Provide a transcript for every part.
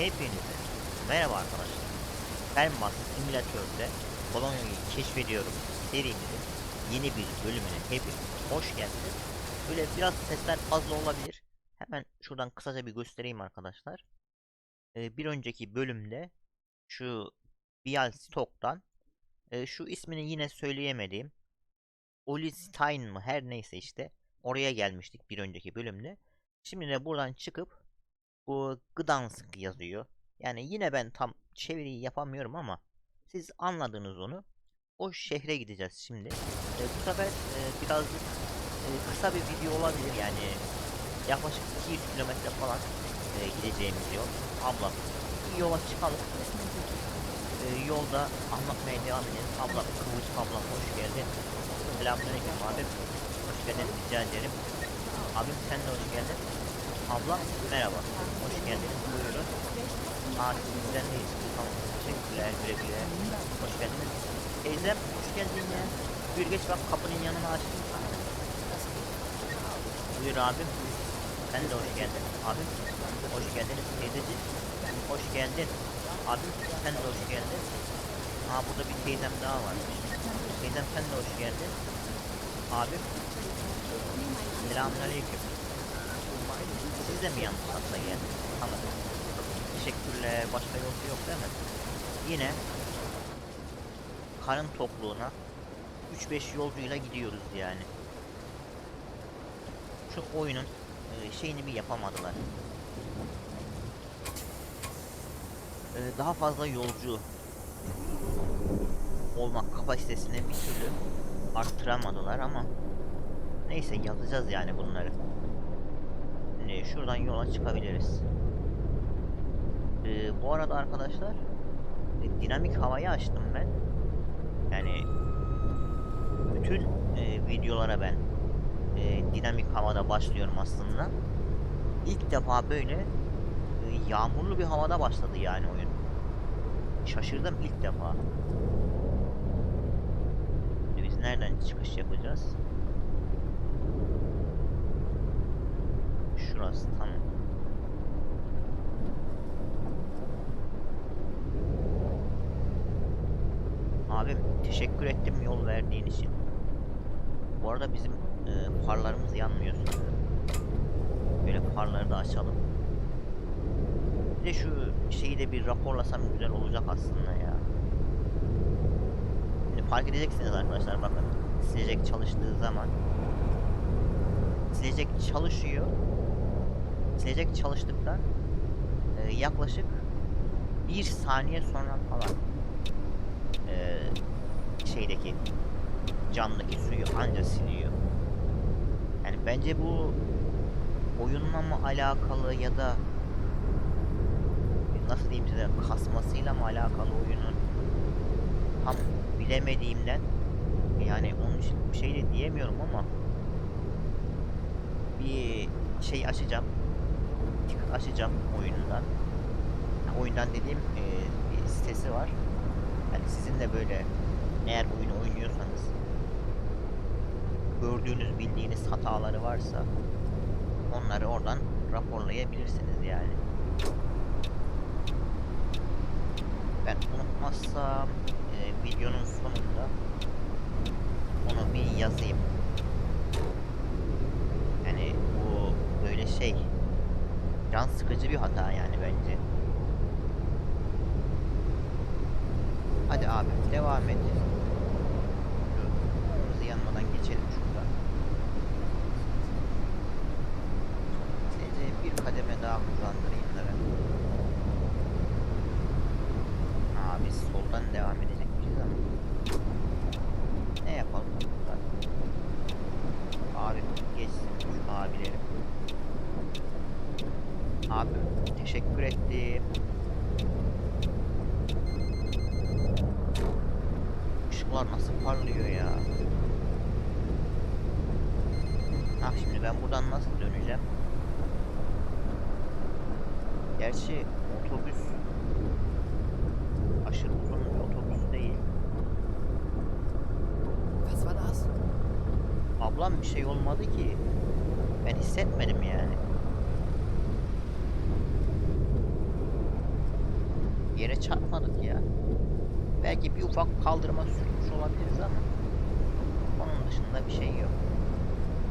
hepinize merhaba arkadaşlar. Fermas simülatörde Polonya'yı keşfediyorum serimizin yeni bir bölümüne hepiniz hoş geldiniz. Böyle biraz sesler fazla olabilir. Hemen şuradan kısaca bir göstereyim arkadaşlar. Ee, bir önceki bölümde şu Bial Stock'tan e, şu ismini yine söyleyemediğim Oli Stein mı her neyse işte oraya gelmiştik bir önceki bölümde. Şimdi de buradan çıkıp bu Gdansk yazıyor. Yani yine ben tam çeviriyi yapamıyorum ama siz anladınız onu. O şehre gideceğiz şimdi. E, bu sefer e, birazcık e, kısa bir video olabilir yani yaklaşık 200 kilometre falan e, gideceğimiz yol. Abla bir yola çıkalım. E, yolda anlatmaya devam edelim. Abla Kıvırç ablam hoş geldin. Selamünaleyküm abi. Hoş geldin rica ederim. Abim sen de hoş geldin. Abla merhaba. Hoş geldiniz. Buyurun. Sizden değil. Tamam. Teşekkürler. Güle güle. Hoş geldiniz. Teyzem hoş geldin ya. Buyur geç bak kapının yanına açtım. Buyur abim. Sen de hoş geldin. Abim. Hoş geldiniz teyzeciğim. Hoş geldin. Abim sen de hoş geldin. Aa burada bir teyzem daha varmış. Teyzem sen de hoş geldin. Abim. Selamünaleyküm. Siz de mi yanlış hatla geldiniz? Anladım. Teşekkürler. Başka yolcu yok değil mi? Yine karın tokluğuna 3-5 yolcuyla gidiyoruz yani. Şu oyunun e, şeyini bir yapamadılar. E, daha fazla yolcu olmak kapasitesini bir türlü arttıramadılar ama neyse yazacağız yani bunları. Şimdi şuradan yola çıkabiliriz. Ee, bu arada arkadaşlar e, dinamik havayı açtım ben. Yani bütün e, videolara ben e, dinamik havada başlıyorum aslında. İlk defa böyle e, yağmurlu bir havada başladı yani oyun. Şaşırdım ilk defa. Biz nereden çıkış yapacağız? Şurası tamam. Abim teşekkür ettim yol verdiğin için. Bu arada bizim e, farlarımız yanmıyor. Böyle farları da açalım. Bir de şu şeyi de bir raporlasam güzel olacak aslında ya. Şimdi fark edeceksiniz arkadaşlar bakın. Silecek çalıştığı zaman silecek çalışıyor. Silecek çalıştıktan e, yaklaşık bir saniye sonra falan e, şeydeki camdaki suyu anca siliyor. Yani bence bu oyunla mı alakalı ya da nasıl diyeyim size kasmasıyla mı alakalı oyunun tam bilemediğimden yani onun için bir şey de diyemiyorum ama bir şey açacağım ticket açacağım oyundan Yani oyundan dediğim e, bir sitesi var yani sizin de böyle eğer oyunu oynuyorsanız gördüğünüz bildiğiniz hataları varsa onları oradan raporlayabilirsiniz yani. Ben unutmazsam e, videonun sonunda onu bir yazayım. Yani bu böyle şey can sıkıcı bir hata yani bence. Hadi abi devam et. Şu hızı yanmadan geçelim şuradan. Sizi bir kademe daha hızlandırayım da ben. Aa biz soldan devam edecekmişiz ama. Ne yapalım buradan? Abi geçsin şu abilerim. Abi teşekkür ettim. Işıklar nasıl parlıyor ya. Ah şimdi ben buradan nasıl döneceğim? Gerçi otobüs aşırı uzun bir otobüs değil. Ablam bir şey olmadı ki. Ben hissetmedim yani. bir yere çarpmadık ya. Belki bir ufak kaldırıma sürtmüş olabiliriz ama onun dışında bir şey yok.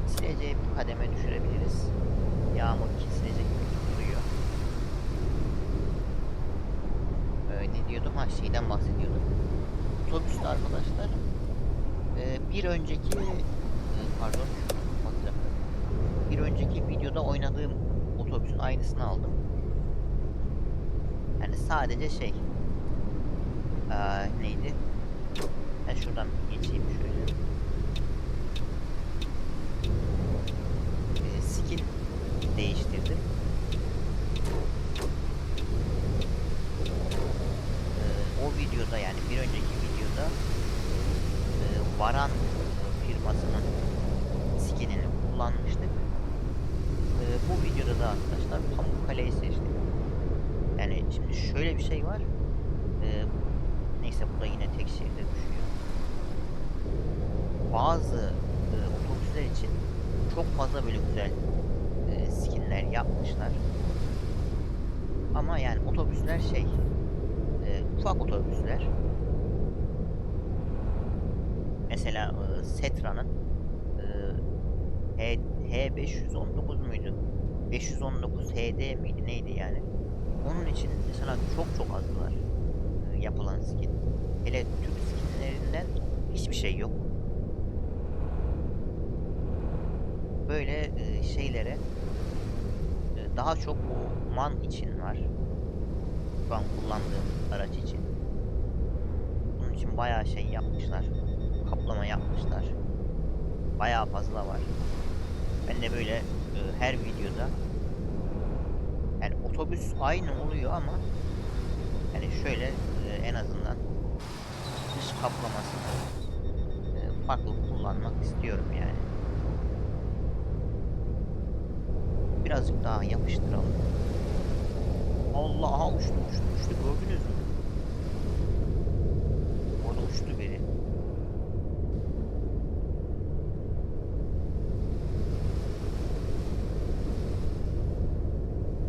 Sileceği bir kademe düşürebiliriz. Yağmur kesilecek gibi duruyor. Ee, ne diyordum? Ha şeyden bahsediyordum. Otobüste arkadaşlar e, bir önceki e, pardon bakacaktım. Bir önceki videoda oynadığım otobüsün aynısını aldım. Yani sadece şey Aa, neydi? Ben şuradan geçeyim şöyle. Ee, skin değiştirdim. Ee, o videoda yani bir önceki videoda e, Varan firmasının skinini kullanmıştık. Ee, bu videoda da arkadaşlar Pamukkale'yi seçtik. Yani şimdi şöyle bir şey var. Ee, neyse bu da yine tek şehirde düşüyor. Bazı e, otobüsler için çok fazla böyle güzel e, skinler yapmışlar. Ama yani otobüsler şey e, ufak otobüsler. Mesela e, Setra'nın e, H, H519 muydu? 519 HD miydi neydi yani? Onun için mesela çok çok azlar e, yapılan skin. Hele Türk skinlerinden hiçbir şey yok. Böyle e, şeylere e, daha çok bu man için var. Şu an kullandığım araç için. Bunun için bayağı şey yapmışlar. Kaplama yapmışlar. Bayağı fazla var. Ben de böyle e, her videoda yani otobüs aynı oluyor ama yani şöyle e, en azından kaplamasını e, farklı kullanmak istiyorum yani. Birazcık daha yapıştıralım. Allah aha uçtu uçtu uçtu gördünüz mü? Orada uçtu biri.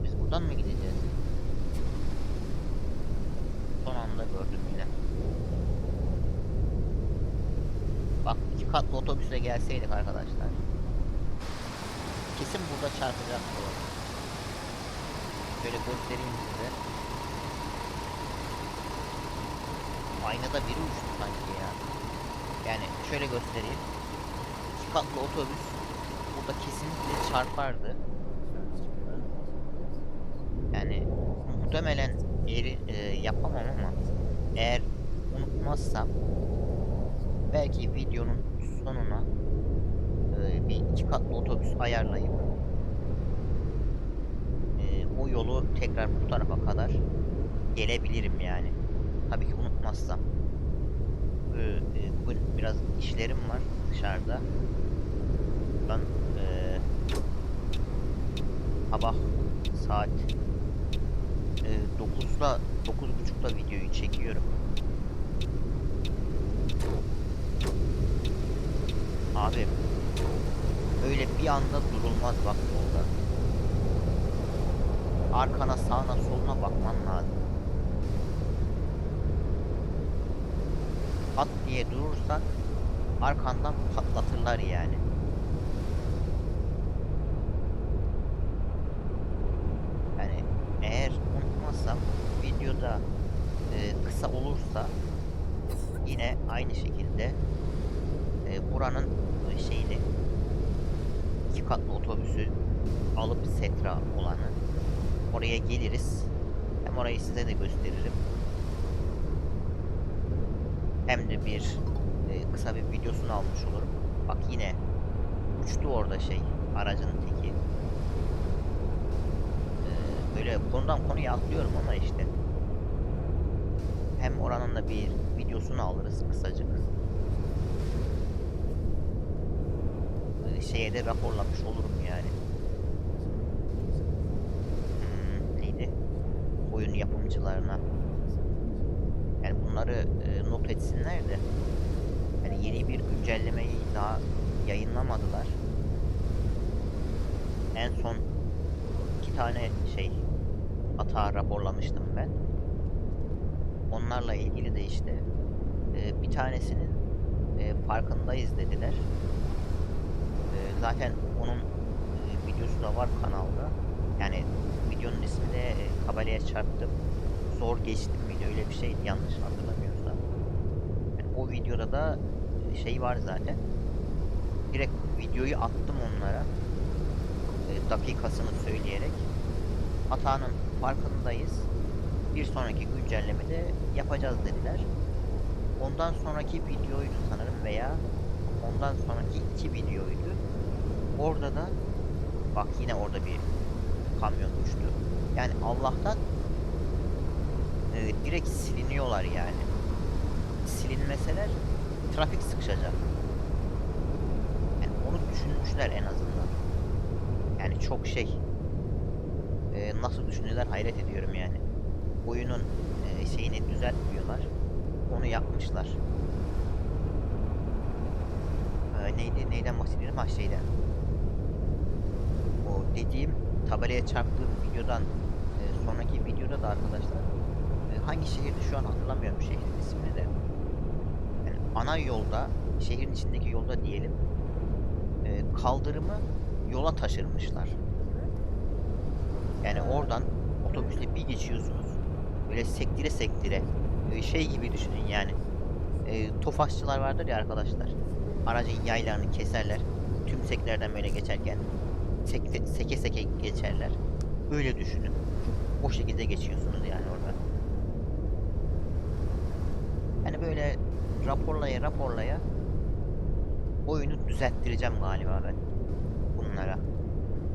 Biz buradan mı gideceğiz? Son anda gördüm yine. Bak iki katlı otobüsle gelseydik arkadaşlar. Kesin burada çarpacak bu. Şöyle göstereyim size. Aynada biri uçtu sanki ya. Yani şöyle göstereyim. İki katlı otobüs burada kesinlikle çarpardı. Yani muhtemelen eri, e, yapamam ama eğer unutmazsam belki videonun sonuna e, bir iki katlı otobüs ayarlayıp e, o yolu tekrar bu tarafa kadar gelebilirim yani. Tabii ki unutmazsam. E, e, bugün biraz işlerim var dışarıda. Ben e, sabah saat e, 9'da 9.30'da videoyu çekiyorum. Abi bir anda durulmaz bak yolda. Arkana sağına soluna bakman lazım. Pat diye durursan arkandan patlatırlar yani. Yani eğer unutmazsam videoda e, kısa olursa yine aynı şekilde e, buranın katlı otobüsü alıp Setra olanı oraya geliriz. Hem orayı size de gösteririm. Hem de bir e, kısa bir videosunu almış olurum. Bak yine uçtu orada şey aracın teki. E, böyle konudan konuya atlıyorum ama işte. Hem oranın da bir videosunu alırız kısacık. E, şeye de raporlamış olurum yani. Hmm, neydi? Oyun yapımcılarına. Yani bunları e, not etsinler de. Yani yeni bir güncellemeyi daha yayınlamadılar. En son iki tane şey hata raporlamıştım ben. onlarla ilgili de işte e, bir tanesinin e, farkındayız dediler. Zaten onun e, videosu da var kanalda. Yani videonun ismi de e, kabeleye çarptım. Zor geçtim miydi öyle bir şeydi yanlış hatırlamıyorsam. Yani o videoda da e, şey var zaten. Direkt videoyu attım onlara. Dakikasını söyleyerek. Hatanın farkındayız. Bir sonraki güncellemede yapacağız dediler. Ondan sonraki videoydu sanırım veya ondan sonraki iki videoydu. Orada da bak yine orada bir kamyon uçtu. Yani Allah'tan e, direkt siliniyorlar yani. Silinmeseler trafik sıkışacak. Yani onu düşünmüşler en azından. Yani çok şey. e, nasıl düşündüler hayret ediyorum yani. Oyunun e, şeyini düzeltmiyorlar. Onu yapmışlar. E, neydi? Neyden bahsediyorum? Ha şeyden. O dediğim tabelaya çarptığım videodan e, sonraki videoda da arkadaşlar e, hangi şehirde şu an hatırlamıyorum şehrin ismini de. Yani ana yolda, şehrin içindeki yolda diyelim e, kaldırımı yola taşırmışlar. Yani oradan otobüsle bir geçiyorsunuz. Böyle sektire sektire. e, Şey gibi düşünün yani. E, tofaşçılar vardır ya arkadaşlar. Aracın yaylarını keserler. Tüm seklerden böyle geçerken sekte, seke seke geçerler. Öyle düşünün. O şekilde geçiyorsunuz yani orada. Yani böyle raporlaya raporlaya oyunu düzelttireceğim galiba ben bunlara.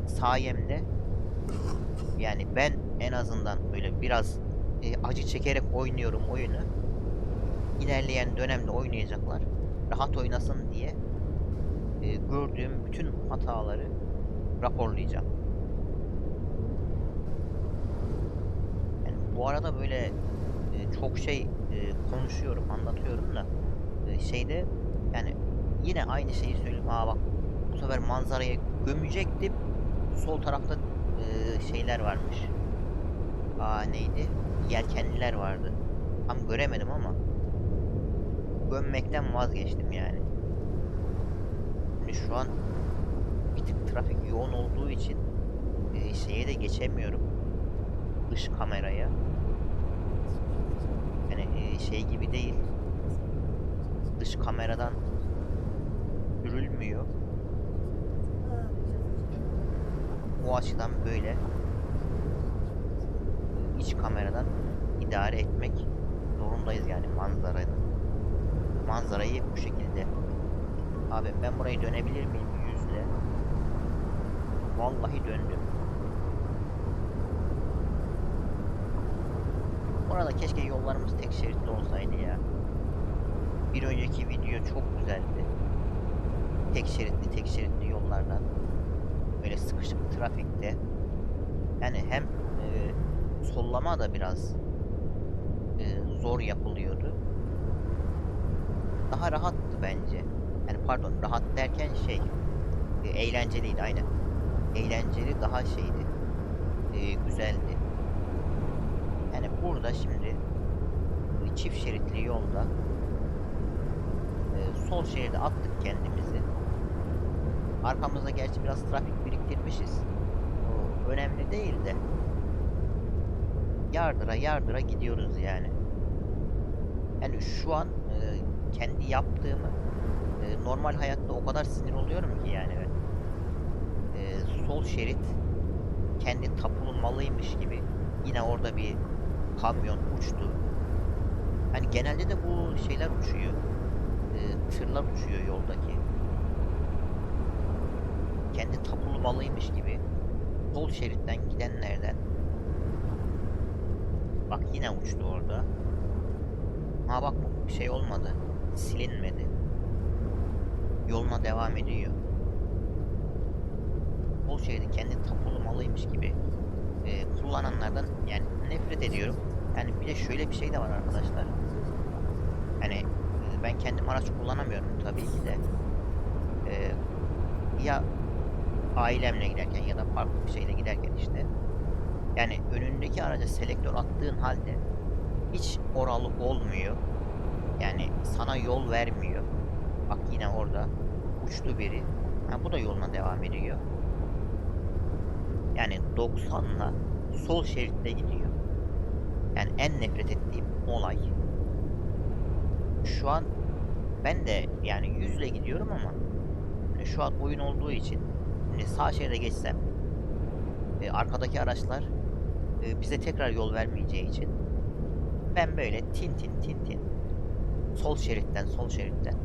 Sayemde yani ben en azından böyle biraz e, acı çekerek oynuyorum oyunu. İlerleyen dönemde oynayacaklar. Rahat oynasın diye e, gördüğüm bütün hataları raporlayacağım. Yani bu arada böyle e, çok şey e, konuşuyorum, anlatıyorum da e, şeyde yani yine aynı şeyi söyleyeyim. Aa bak bu sefer manzarayı gömecektim. Sol tarafta e, şeyler varmış. Aa neydi? Yelkenliler vardı. Tam göremedim ama gömmekten vazgeçtim yani. Şimdi şu an bir tık trafik yoğun olduğu için e, şeye de geçemiyorum. Dış kameraya. Yani e, şey gibi değil. Dış kameradan sürülmüyor. O açıdan böyle iç kameradan idare etmek zorundayız yani manzarayı. Manzarayı bu şekilde. Abi ben burayı dönebilir miyim? Vallahi döndüm. Orada keşke yollarımız tek şeritli olsaydı ya. Bir önceki video çok güzeldi. Tek şeritli tek şeritli yollardan. Böyle sıkışık trafikte. Yani hem e, sollama da biraz e, zor yapılıyordu. Daha rahattı bence. Yani pardon rahat derken şey e, eğlenceliydi aynen. Eğlenceli daha şeydi. E, güzeldi. Yani burada şimdi çift şeritli yolda e, sol şeride attık kendimizi. Arkamızda gerçi biraz trafik biriktirmişiz. O önemli değil de yardıra yardıra gidiyoruz yani. Yani şu an e, kendi yaptığımı e, normal hayatta o kadar sinir oluyorum ki yani ben. Sol şerit kendi tapulu malıymış gibi yine orada bir kamyon uçtu. Hani genelde de bu şeyler uçuyor. E, tırlar uçuyor yoldaki. Kendi tapulu malıymış gibi sol şeritten gidenlerden Bak yine uçtu orada. Ha bak bu şey olmadı. Silinmedi. Yoluna devam ediyor. Bol şeydi kendi tapulu malıymış gibi e, kullananlardan yani nefret ediyorum. Yani bir de şöyle bir şey de var arkadaşlar. Yani e, ben kendim araç kullanamıyorum tabii ki de. E, ya ailemle giderken ya da farklı bir şeyle giderken işte yani önündeki araca selektör attığın halde hiç oralı olmuyor. Yani sana yol vermiyor. Bak yine orada uçtu biri. Ha, bu da yoluna devam ediyor. Yani 90'la sol şeritte gidiyor. Yani en nefret ettiğim olay. Şu an ben de yani 100 ile gidiyorum ama hani şu an oyun olduğu için hani sağ şeride geçsem e, arkadaki araçlar e, bize tekrar yol vermeyeceği için ben böyle tin tin tin tin sol şeritten sol şeritten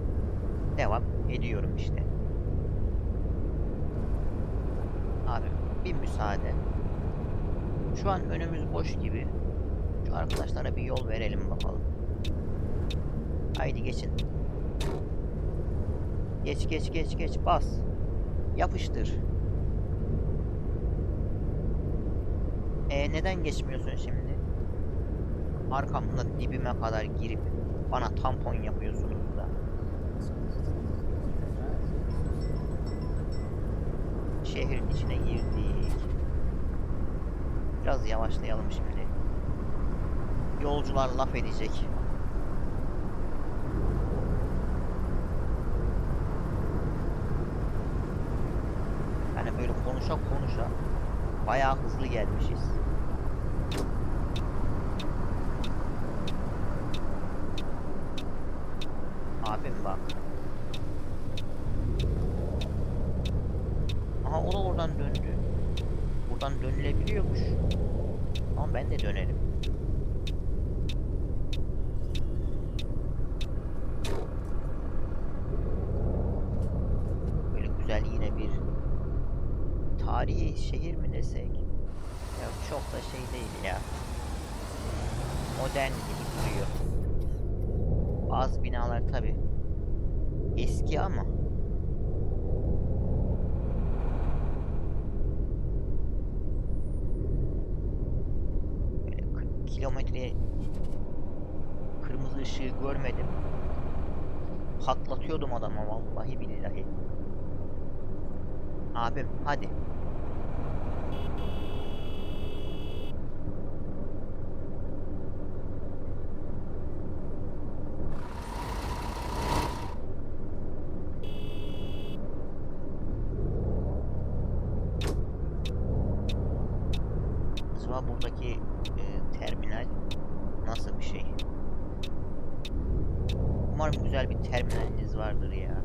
devam ediyorum işte. Abi bir müsaade. Şu an önümüz boş gibi. Şu arkadaşlara bir yol verelim bakalım. Haydi geçin. Geç geç geç geç bas. Yapıştır. E neden geçmiyorsun şimdi? Arkamda dibime kadar girip bana tampon yapıyorsunuz da. Şehrin içine girdik. Biraz yavaşlayalım şimdi. Yolcular laf edecek. Yani böyle konuşa konuşa bayağı hızlı gelmişiz. Abim bak. Aha o da oradan döndü. Buradan dönülebiliyormuş. Ama ben de dönerim. Böyle güzel yine bir tarihi şehir mi desek? Ya çok da şey değil ya. Modern gibi duruyor. Bazı binalar tabi eski ama böyle 40 kilometre kırmızı ışığı görmedim. Patlatıyordum adama vallahi billahi. Abim hadi. Acaba buradaki e, terminal nasıl bir şey? Umarım güzel bir terminaliniz vardır ya.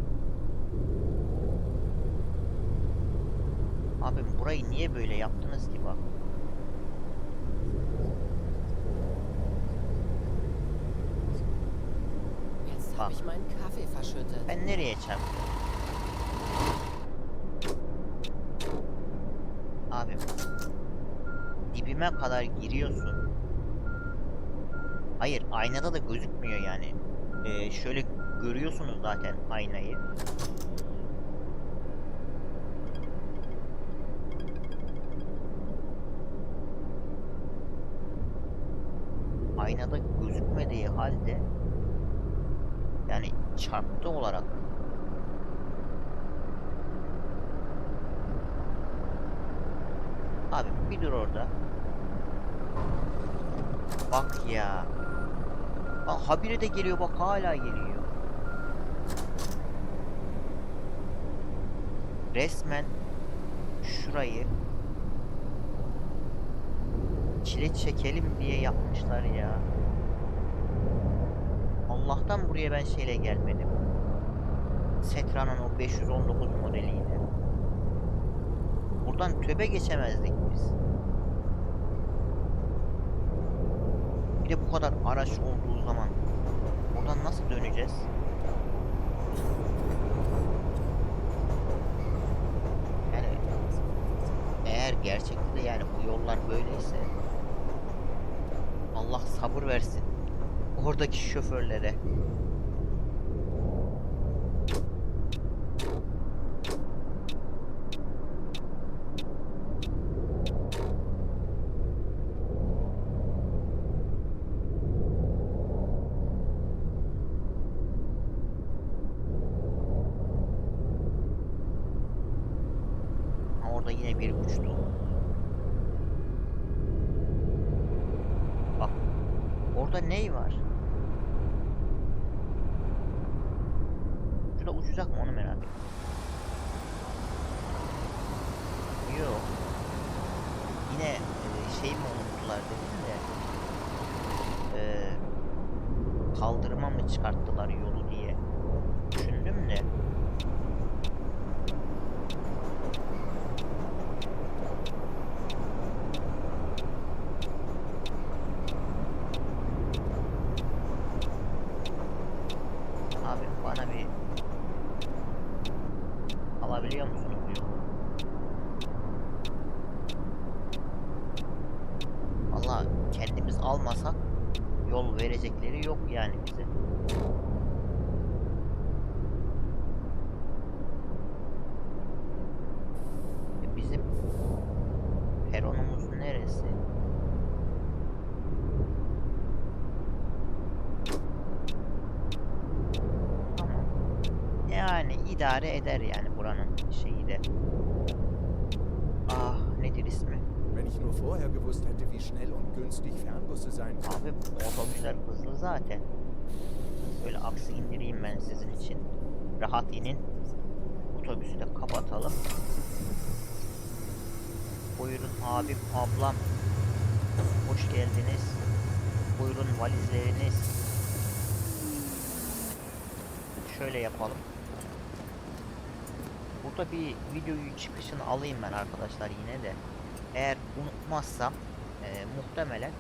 Abim burayı niye böyle yaptınız ki bak? Verschüttet. Ben nereye çarptım? Abim. Dibime kadar giriyorsun. Hayır aynada da gözükmüyor yani. Ee, şöyle görüyorsunuz zaten aynayı. Aynada gözükmediği halde yani çarptı olarak Abi bir dur orada. Bak ya. Bak habire de geliyor bak hala geliyor. Resmen şurayı çile çekelim diye yapmışlar ya. Allah'tan buraya ben şeyle gelmedim. Setra'nın o 519 modeliyle. Buradan töbe geçemezdik biz. Bir de bu kadar araç olduğu zaman buradan nasıl döneceğiz? Yani eğer gerçekten de yani bu yollar böyleyse Allah sabır versin oradaki şoförlere. Ha, Orada yine bir uçtu. Bak. Orada ney var? Şurada uçacak mı onu merak ettim. Yok. Yine e, şey mi unuttular dedim de. E, kaldırıma mı çıkarttılar yolu diye. Düşündüm de. Abi bana bir alabiliyor musunuz bu yolu? Valla kendimiz almasak yol verecekleri yok yani bize. E bizim peronumuz neresi? Tamam. Yani idare eder yani buranın şeyi de. Ah nedir ismi? Wenn ich nur vorher gewusst hätte, wie schnell und günstig Fernbusse sein. Abi otobüsler hızlı zaten. Böyle aksi indireyim ben sizin için. Rahat inin. Otobüsü de kapatalım. Buyurun abim, ablam. Hoş geldiniz. Buyurun valizleriniz. Şöyle yapalım. Burada bir videoyu çıkışını alayım ben arkadaşlar yine de. Eğer unutmazsam e, muhtemelen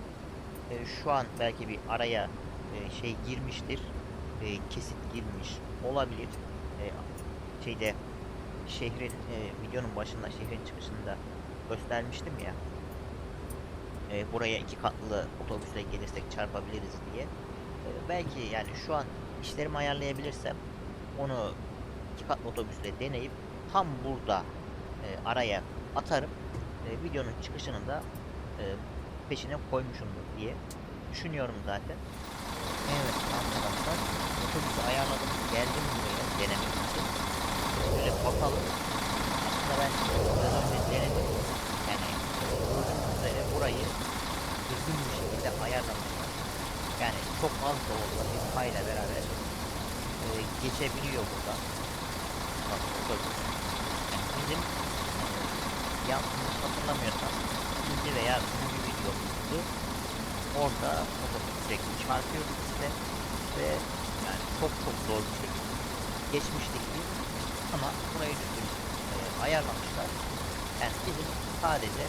e, şu an belki bir araya e, şey girmiştir. E, kesit girmiş olabilir. E, şeyde şehrin e, videonun başında şehrin çıkışında göstermiştim ya. E, buraya iki katlı otobüsle gelirsek çarpabiliriz diye. E, belki yani şu an işlerimi ayarlayabilirsem onu iki katlı otobüsle deneyip tam burada e, araya atarım. E, videonun çıkışını da e, peşine koymuşumdur diye düşünüyorum zaten. Evet arkadaşlar otobüsü ayarladım geldim buraya denemek için. Şöyle bakalım. Aslında ben biraz önce denedim. Yani gördüğünüz üzere burayı düzgün bir şekilde ayarlamışlar. Yani çok az da olsa bir payla beraber e, geçebiliyor burada. Bak otobüs. Yani bizim e, yanlış hatırlamıyorsam ikinci veya videomuzdu. Orada otobüs sürekli çarpıyordu bize ve yani çok çok zor bir şekilde geçmiştik biz ama burayı düzgün e, ayarlamışlar. Yani bizim sadece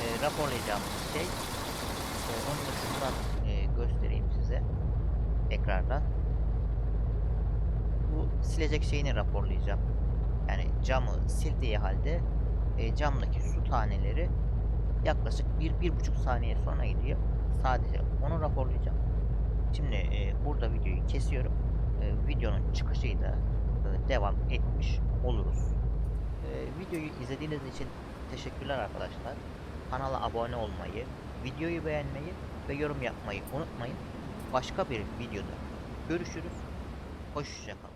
e, raporlayacağımız şey e, onu da şuradan e, göstereyim size tekrardan. Bu silecek şeyini raporlayacağım. Yani camı sildiği halde e, camdaki su taneleri yaklaşık 1-1,5 saniye sonra gidiyor. Sadece onu raporlayacağım. Şimdi e, burada videoyu kesiyorum. E, videonun çıkışıyla e, devam etmiş oluruz. E, videoyu izlediğiniz için teşekkürler arkadaşlar. Kanala abone olmayı, videoyu beğenmeyi ve yorum yapmayı unutmayın. Başka bir videoda görüşürüz. Hoşçakalın.